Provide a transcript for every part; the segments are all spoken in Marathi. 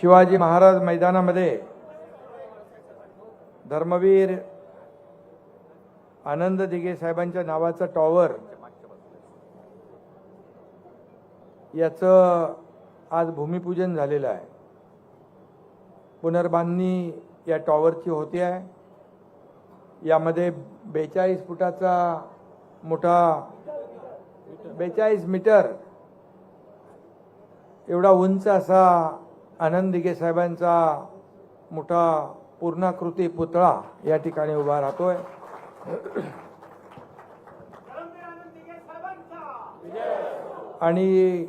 शिवाजी महाराज मैदानामध्ये धर्मवीर आनंद दिघे साहेबांच्या नावाचं टॉवर याचं आज भूमिपूजन झालेलं आहे. पुनर्बांधणी या टॉवरची होते आहे. यामध्ये बेचाळीस फुटाचा मोठा बेचाळीस मीटर एवढा उंच असा आनंद दिघे साहेबांचा मोठा पूर्णाकृती पुतळा या ठिकाणी उभा राहतोय. आणि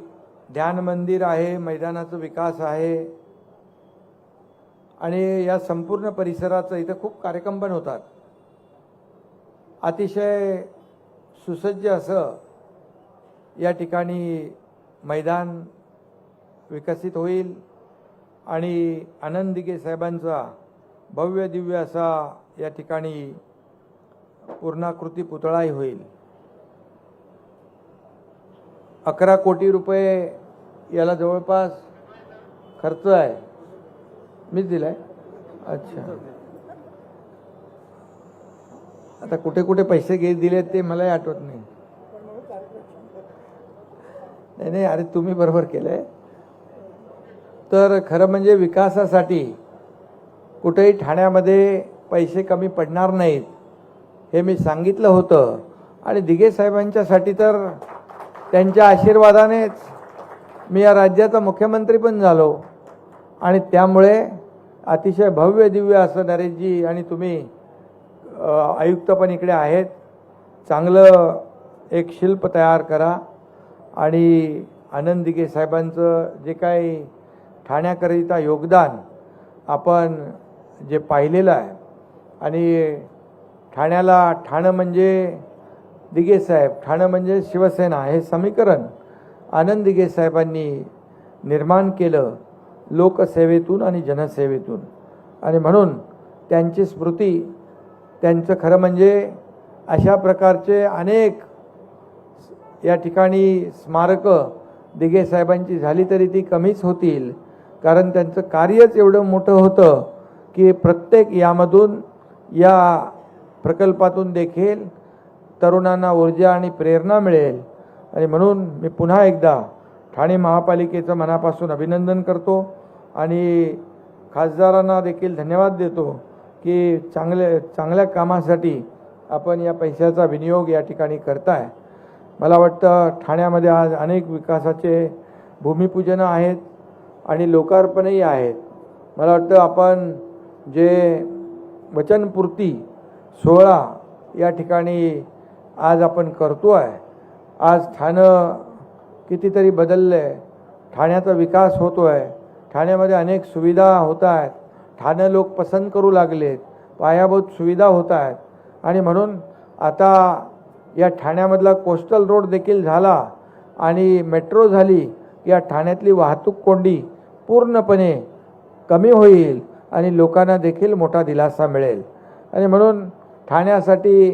ध्यान मंदिर आहे मैदानाचा विकास आहे. आणि या संपूर्ण परिसराचं इथं खूप कार्यक्रम पण होतात. अतिशय सुसज्ज असं या ठिकाणी मैदान विकसित होईल. आणि आनंद साहेबांचा भव्य दिव्य असा या ठिकाणी पूर्णाकृती पुतळाही होईल. अकरा कोटी रुपये याला जवळपास खर्च आहे. मीच दिलाय? अच्छा. आता कुठे कुठे पैसे घे दिले ते मलाही आठवत नाही. नाही नाही अरे तुम्ही बरोबर केलंय. तर खरं म्हणजे विकासासाठी कुठेही ठाण्यामध्ये पैसे कमी पडणार नाहीत हे मी सांगितलं होतं. आणि दिघे साहेबांच्यासाठी तर त्यांच्या आशीर्वादानेच मी या राज्याचा मुख्यमंत्री पण झालो. आणि त्यामुळे अतिशय भव्य दिव्य असं नरेशजी आणि तुम्ही आयुक्त पण इकडे आहेत. चांगलं एक शिल्प तयार करा. आणि आनंद दिघे साहेबांचं जे काही ठाण्याकरिता योगदान आपण जे पाहिलेलं आहे. आणि ठाण्याला ठाणं म्हणजे दिघे साहेब ठाणं म्हणजे शिवसेना. हे समीकरण आनंद दिघे साहेबांनी निर्माण केलं लोकसेवेतून आणि जनसेवेतून. आणि म्हणून त्यांची स्मृती त्यांचं खरं म्हणजे अशा प्रकारचे अनेक या ठिकाणी स्मारकं दिघे साहेबांची झाली तरी ती कमीच होतील. कारण त्यांचं कार्यच एवढं मोठं होतं की प्रत्येक यामधून या प्रकल्पातून देखील तरुणांना ऊर्जा आणि प्रेरणा मिळेल. आणि म्हणून मी पुन्हा एकदा ठाणे महापालिकेचं मनापासून अभिनंदन करतो आणि खासदारांना देखील धन्यवाद देतो की चांगले चांगल्या कामासाठी आपण या पैशाचा विनियोग या ठिकाणी करताय. मला वाटतं ठाण्यामध्ये आज अनेक विकासाचे भूमिपूजनं आहेत. आणि लोकार्पणही आहेत. मला वाटतं आपण जे वचनपूर्ती सोहळा या ठिकाणी आज आपण करतो आहे आज ठाणं कितीतरी बदललं आहे ठाण्याचा विकास होतो आहे ठाण्यामध्ये अनेक सुविधा होत आहेत ठाणं लोक पसंत करू लागलेत. पायाभूत सुविधा होत आहेत आणि म्हणून आता या ठाण्यामधला कोस्टल रोड देखील झाला आणि मेट्रो झाली या ठाण्यातली वाहतूक कोंडी पूर्णपणे कमी होईल आणि लोकांना देखील मोठा दिलासा मिळेल. आणि म्हणून ठाण्यासाठी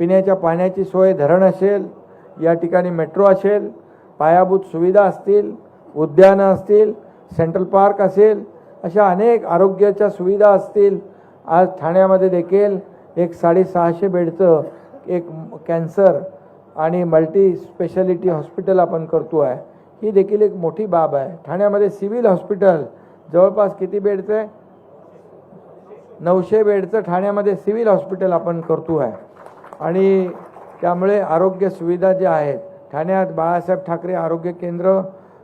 पिण्याच्या पाण्याची सोय धरण असेल या ठिकाणी मेट्रो असेल पायाभूत सुविधा असतील उद्यानं असतील सेंट्रल पार्क असेल अशा अनेक आरोग्याच्या सुविधा असतील. आज ठाण्यामध्ये देखील एक साडेसहाशे बेडचं एक कॅन्सर आणि मल्टी स्पेशालिटी हॉस्पिटल आपण करतो आहे ही देखील एक मोठी बाब आहे. ठाण्यामध्ये सिव्हिल हॉस्पिटल जवळपास किती बेडचं आहे? नऊशे बेडचं ठाण्यामध्ये सिव्हिल हॉस्पिटल आपण करतो आहे आणि त्यामुळे आरोग्य सुविधा ज्या आहेत ठाण्यात बाळासाहेब ठाकरे आरोग्य केंद्र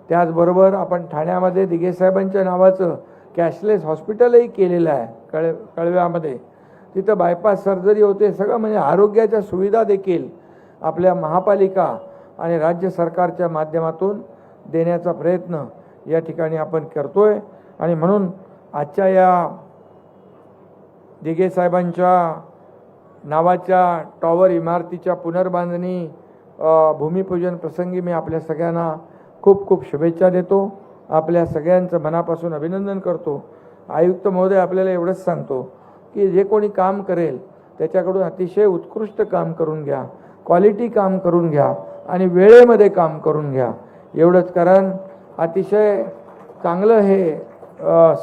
त्याचबरोबर आपण ठाण्यामध्ये दिघेसाहेबांच्या नावाचं कॅशलेस हॉस्पिटलही केलेलं आहे कळ कळव्यामध्ये. तिथं बायपास सर्जरी होते सगळं म्हणजे आरोग्याच्या सुविधा देखील आपल्या महापालिका आणि राज्य सरकारच्या माध्यमातून देण्याचा प्रयत्न या ठिकाणी आपण करतोय. आणि म्हणून आजच्या या दिघे साहेबांच्या नावाच्या टॉवर इमारतीच्या पुनर्बांधणी भूमिपूजन प्रसंगी मी आपल्या सगळ्यांना खूप खूप शुभेच्छा देतो. आपल्या सगळ्यांचं मनापासून अभिनंदन करतो. आयुक्त महोदय आपल्याला एवढंच सांगतो की जे कोणी काम करेल त्याच्याकडून अतिशय उत्कृष्ट काम करून घ्या क्वालिटी काम करून घ्या आणि वेळेमध्ये काम करून घ्या. एवढंच कारण अतिशय चांगलं हे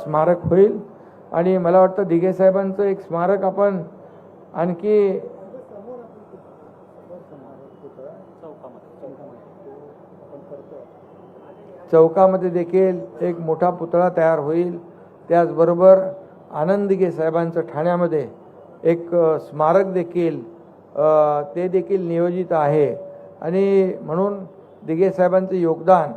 स्मारक होईल. आणि मला वाटतं दिघे साहेबांचं एक स्मारक आपण आणखी चौकामध्ये देखील एक मोठा पुतळा तयार होईल. त्याचबरोबर आनंद दिघे साहेबांचं ठाण्यामध्ये एक स्मारक देखील ते देखील नियोजित आहे. आणि म्हणून दिघे साहेबांचं योगदान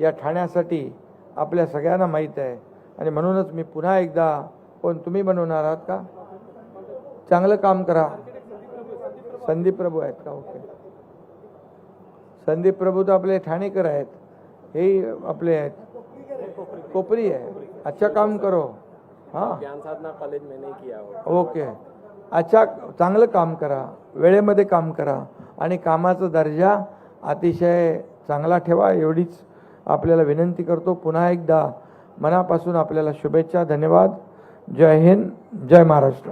या ठाण्यासाठी आपल्या सगळ्यांना माहीत आहे. आणि म्हणूनच मी पुन्हा एकदा कोण तुम्ही बनवणार आहात का? चांगलं काम करा. संदीप प्रभू आहेत का? ओके. संदीप प्रभू तर आपले ठाणेकर आहेत. हे आपले आहेत. कोपरी आहे. अच्छा काम करो. हां. कॉलेज हो. ओके. अच्छा चांगलं काम करा. वेळेमध्ये काम करा. आणि कामाचा दर्जा अतिशय चांगला ठेवा एवढीच आपल्याला विनंती करतो. पुन्हा एकदा मनापासून आपल्याला शुभेच्छा धन्यवाद. जय हिंद जय महाराष्ट्र.